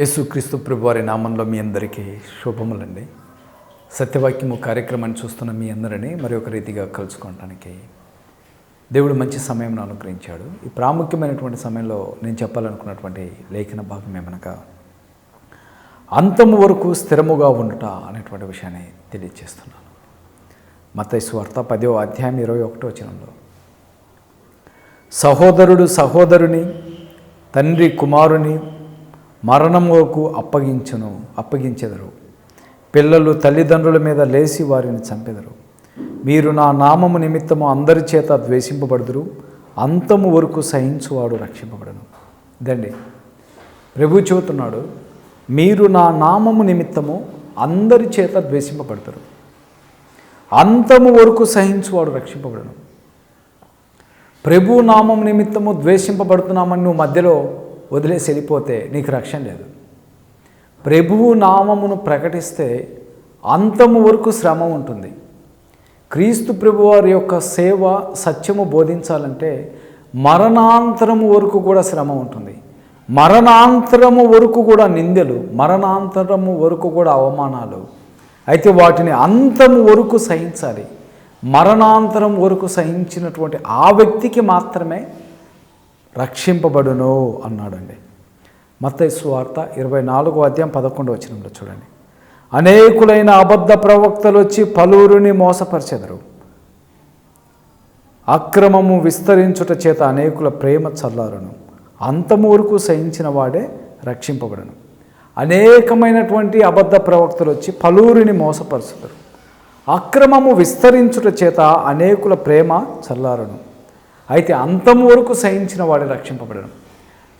యేసుక్రీస్తు ప్రభువారి నామంలో మీ అందరికీ శుభములండి. సత్యవాక్యము కార్యక్రమాన్ని చూస్తున్న మీ అందరినీ మరి ఒక రీతిగా కలుసుకోవటానికి దేవుడు మంచి సమయం అనుగ్రహించాడు. ఈ ప్రాముఖ్యమైనటువంటి సమయంలో నేను చెప్పాలనుకున్నటువంటి లేఖన భాగం ఏమనగా అంతము వరకు స్థిరముగా ఉండుట అనేటువంటి విషయాన్ని తెలియజేస్తున్నాను. మత వార్త పదో అధ్యాయం ఇరవై ఒకటో వచనంలో సహోదరుడు సహోదరుని తండ్రి కుమారుని మరణముకు అప్పగించును అప్పగించెదరు. పిల్లలు తల్లిదండ్రుల మీద లేచి వారిని చంపెదరు. మీరు నా నామము నిమిత్తము అందరి చేత ద్వేషింపబడుదురు. అంతము వరకు సహించువాడు రక్షింపబడను. ఇదండి. ప్రభు చెబుతున్నాడు మీరు నా నామము నిమిత్తము అందరి చేత ద్వేషింపబడతారు అంతము వరకు సహించువాడు రక్షింపబడను. ప్రభు నామం నిమిత్తము ద్వేషింపబడుతున్నామని నువ్వు మధ్యలో వదిలేసి వెళ్ళిపోతే నీకు రక్షణ లేదు. ప్రభువు నామమును ప్రకటిస్తే అంతము వరకు శ్రమ ఉంటుంది. క్రీస్తు ప్రభువారి యొక్క సేవ సత్యము బోధించాలంటే మరణాంతరము వరకు కూడా శ్రమ ఉంటుంది. మరణాంతరము వరకు కూడా నిందెలు మరణాంతరము వరకు కూడా అవమానాలు. అయితే వాటిని అంతము వరకు సహించాలి. మరణాంతరం వరకు సహించినటువంటి ఆ వ్యక్తికి మాత్రమే రక్షింపబడును అన్నాడండి. మత్తయి సువార్త ఇరవై నాలుగో అధ్యాయం పదకొండు వచ్చినంలో చూడండి. అనేకులైన అబద్ధ ప్రవక్తలు వచ్చి పలువురిని మోసపరిచెదరు. అక్రమము విస్తరించుట చేత అనేకుల ప్రేమ చల్లారును. అంతమూరుకు సహించిన వాడే రక్షింపబడను. అనేకమైనటువంటి అబద్ధ ప్రవక్తలు వచ్చి పలువురిని మోసపరుచుతారు అక్రమము విస్తరించుట చేత అనేకుల ప్రేమ చల్లారును. అయితే అంతము వరకు సహించిన వాడు రక్షింపబడడం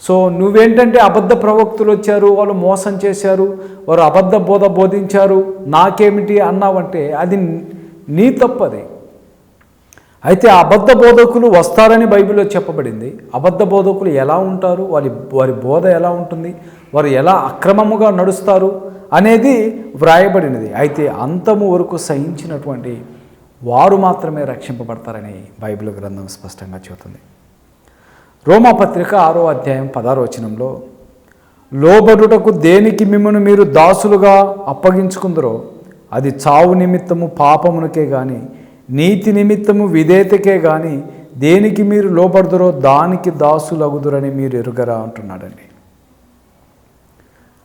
సో నువ్వేంటంటే అబద్ధ ప్రవక్తులు వచ్చారు వాళ్ళు మోసం చేశారు వారు అబద్ధ బోధ బోధించారు నాకేమిటి అన్నావంటే అది నీ తప్పది. అయితే అబద్ధ బోధకులు వస్తారని బైబిల్లో చెప్పబడింది. అబద్ధ బోధకులు ఎలా ఉంటారు వారి వారి బోధ ఎలా ఉంటుంది వారు ఎలా అక్రమముగా నడుస్తారు అనేది వ్రాయబడినది. అయితే అంతము వరకు సహించినటువంటి వారు మాత్రమే రక్షింపబడతారని బైబిల్ గ్రంథం స్పష్టంగా చెబుతుంది. రోమాపత్రిక ఆరో అధ్యాయం పదారో వచనంలో లోబడుటకు దేనికి మిమ్మను మీరు దాసులుగా అప్పగించుకుందరో అది చావు నిమిత్తము పాపమునకే కానీ నీతి నిమిత్తము విధేయతకే కానీ దేనికి మీరు లోపడుదురో దానికి దాసులగుదురని మీరు ఎరుగరా అంటున్నాడండి.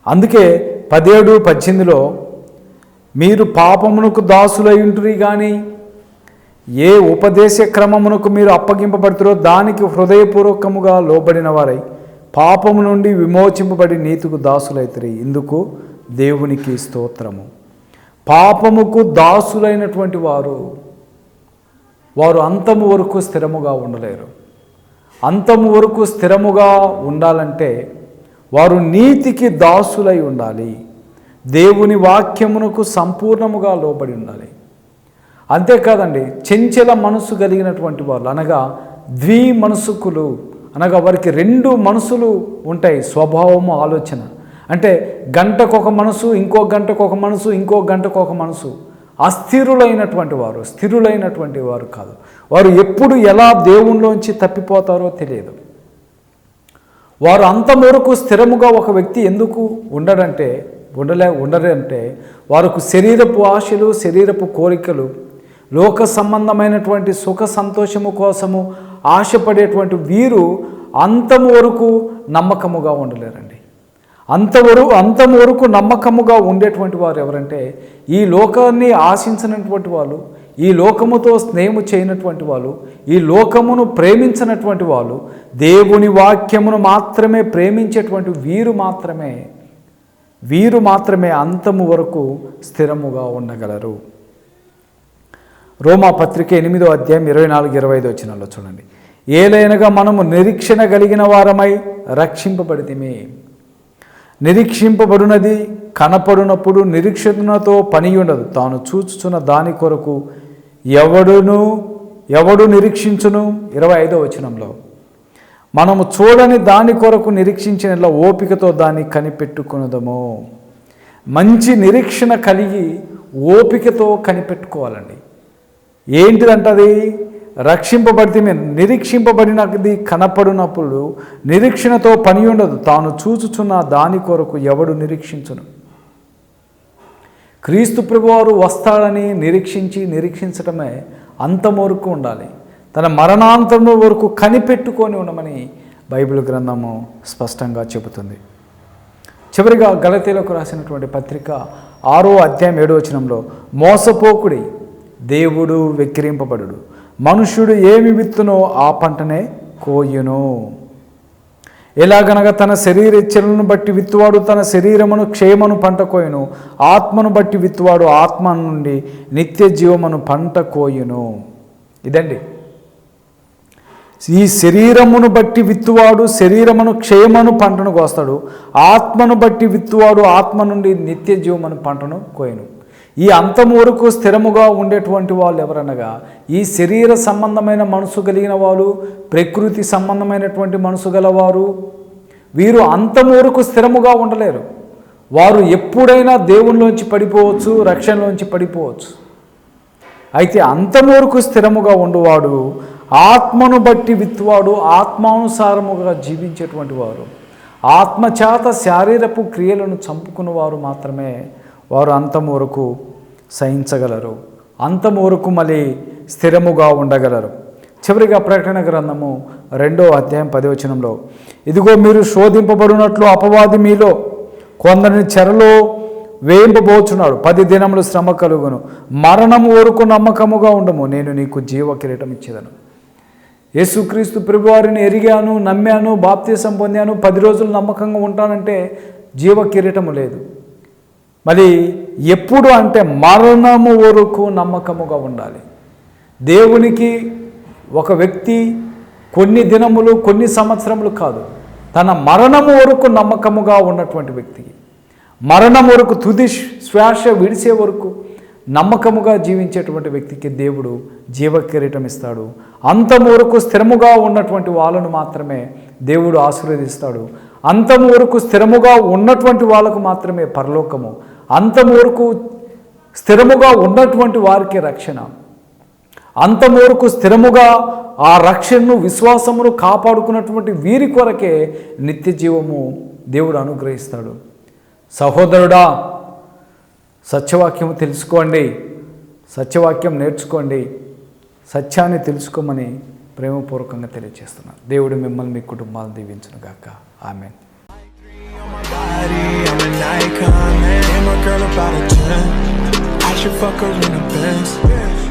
అందుకే పదిహేడు పద్దెనిమిదిలో మీరు పాపమునకు దాసులై ఉంటురి కానీ ఏ ఉపదేశ క్రమమునకు మీరు అప్పగింపబడుతురో దానికి హృదయపూర్వకముగా లోబడిన వారై పాపము నుండి విమోచింపబడి నీతికు దాసులైతరి. ఇందుకు దేవునికి స్తోత్రము. పాపముకు దాసులైనటువంటి వారు వారు అంతము వరకు స్థిరముగా ఉండలేరు. అంతము వరకు స్థిరముగా ఉండాలంటే వారు నీతికి దాసులై ఉండాలి. దేవుని వాక్యమునకు సంపూర్ణముగా లోబడి ఉండాలి. అంతేకాదండి చెంచల మనసు కలిగినటువంటి వాళ్ళు అనగా ద్వి మనసుకులు అనగా వారికి రెండు మనసులు ఉంటాయి స్వభావము ఆలోచన. అంటే గంటకు ఒక మనసు ఇంకో గంటకు ఒక మనసు ఇంకో గంటకు ఒక మనసు. అస్థిరులైనటువంటి వారు స్థిరులైనటువంటి వారు కాదు. వారు ఎప్పుడు ఎలా దేవుణ్ణిలోంచి తప్పిపోతారో తెలియదు. వారు అంతవరకు స్థిరముగా ఒక వ్యక్తి ఎందుకు ఉండడంటే ఉండలే ఉండరంటే వారికి శరీరపు ఆశలు శరీరపు కోరికలు లోక సంబంధమైనటువంటి సుఖ సంతోషము కోసము ఆశపడేటువంటి వీరు అంతము వరకు నమ్మకముగా ఉండలేరండి. అంతవరకు అంతం వరకు నమ్మకముగా ఉండేటువంటి వారు ఎవరంటే ఈ లోకాన్ని ఆశించినటువంటి వాళ్ళు ఈ లోకముతో స్నేహము చేయనటువంటి వాళ్ళు ఈ లోకమును ప్రేమించినటువంటి వాళ్ళు దేవుని వాక్యమును మాత్రమే ప్రేమించేటువంటి వీరు మాత్రమే వీరు మాత్రమే అంతము వరకు స్థిరముగా ఉండగలరు. రోమా పత్రిక ఎనిమిదో అధ్యాయం ఇరవై నాలుగు ఇరవై ఐదు వచ్చినాల్లో చూడండి. ఏలైనగా మనము నిరీక్షణ కలిగిన వారమై రక్షింపబడితిమి. నిరీక్షింపబడినది కనపడినప్పుడు నిరీక్షణతో పని ఉండదు. తాను చూచుచున్న దాని కొరకు ఎవడును ఎవడు నిరీక్షించును? ఇరవై ఐదో వచనంలో. మనము చూడని దాని కొరకు నిరీక్షించిన ఓపికతో దాన్ని కనిపెట్టుకున్నదము. మంచి నిరీక్షణ కలిగి ఓపికతో కనిపెట్టుకోవాలండి. ఏంటిదంటది? రక్షింపబడితే నిరీక్షింపబడినది కనపడినప్పుడు నిరీక్షణతో పని ఉండదు. తాను చూచుచున్న దాని కొరకు ఎవడు నిరీక్షించును? క్రీస్తు ప్రభువారు వస్తాడని నిరీక్షించి నిరీక్షించడమే అంతవరకు ఉండాలి. తన మరణాంతం వరకు కనిపెట్టుకొని ఉండమని బైబిల్ గ్రంథము స్పష్టంగా చెబుతుంది. చివరిగా గలతీలకు రాసినటువంటి పత్రిక ఆరో అధ్యాయం ఏడో వచనంలో మోసపోకుడి దేవుడు వెక్కిరింపబడు మనుష్యుడు ఏమి విత్తునో ఆ పంటనే కోయును. ఎలాగనగా తన శరీర ఇచ్చలను బట్టి విత్తువాడు తన శరీరమును క్షేమను పంట కోయును. ఆత్మను బట్టి విత్తువాడు ఆత్మ నుండి నిత్య జీవమును పంట కోయును. ఇదండి. ఈ శరీరమును బట్టి విత్తువాడు శరీరమును క్షేమను పంటను కోస్తాడు. ఆత్మను బట్టి విత్తువాడు ఆత్మ నుండి నిత్య జీవమను పంటను కోయను. ఈ అంతం వరకు స్థిరముగా ఉండేటువంటి వాళ్ళు ఎవరనగా ఈ శరీర సంబంధమైన మనసు కలిగిన వాళ్ళు ప్రకృతి సంబంధమైనటువంటి మనసు గలవారు వీరు అంతం వరకు స్థిరముగా ఉండలేరు. వారు ఎప్పుడైనా దేవునిలోంచి పడిపోవచ్చు రక్షణలోంచి పడిపోవచ్చు. అయితే అంతం వరకు స్థిరముగా ఉండేవాడు ఆత్మను బట్టి విత్తువాడు ఆత్మానుసారముగా జీవించేటువంటి వారు ఆత్మచేత శారీరపు క్రియలను చంపుకున్నవారు మాత్రమే వారు అంతం వరకు సహించగలరు. అంతం వరకు మళ్ళీ స్థిరముగా ఉండగలరు. చివరిగా ప్రకటన గ్రంథము రెండో అధ్యాయం పదివచనంలో ఇదిగో మీరు శోధింపబడినట్లు అపవాది మీలో కొందరిని చెరలో వేయింపబోచున్నాడు పది దినములు శ్రమ కలుగును. మరణము వరకు నమ్మకముగా ఉండము. నేను నీకు జీవ కిరీటం ఇచ్చేదను. యేసుక్రీస్తు ప్రభువారిని ఎరిగాను నమ్మాను బాప్తీసం పొందాను. పది రోజులు నమ్మకంగా ఉంటానంటే జీవ కిరీటము లేదు. మరి ఎప్పుడు అంటే మరణము వరకు నమ్మకముగా ఉండాలి. దేవునికి ఒక వ్యక్తి కొన్ని దినములు కొన్ని సంవత్సరములు కాదు తన మరణము వరకు నమ్మకముగా ఉన్నటువంటి వ్యక్తికి మరణం వరకు తుది శ్వాస విడిసే వరకు నమ్మకముగా జీవించేటువంటి వ్యక్తికి దేవుడు జీవకిరీటం ఇస్తాడు. అంతము వరకు స్థిరముగా ఉన్నటువంటి వాళ్ళను మాత్రమే దేవుడు ఆశీర్వదిస్తాడు. అంతము వరకు స్థిరముగా ఉన్నటువంటి వాళ్ళకు మాత్రమే పరలోకము అంతము వరకు స్థిరముగా ఉన్నటువంటి వారికి రక్షణ. అంతము వరకు స్థిరముగా ఆ రక్షణను విశ్వాసమును కాపాడుకున్నటువంటి వీరి కొరకే నిత్య జీవము దేవుడు అనుగ్రహిస్తాడు. సహోదరుడా సత్యవాక్యం తెలుసుకోండి. సత్యవాక్యం నేర్చుకోండి. సత్యాన్ని తెలుసుకోమని ప్రేమపూర్వకంగా తెలియజేస్తున్నాను. దేవుడు మిమ్మల్ని మీ కుటుంబాలను దీవించును గాక ఆమె body, I'm an icon, man. And my girl about a 10. I should fuck her in a Benz.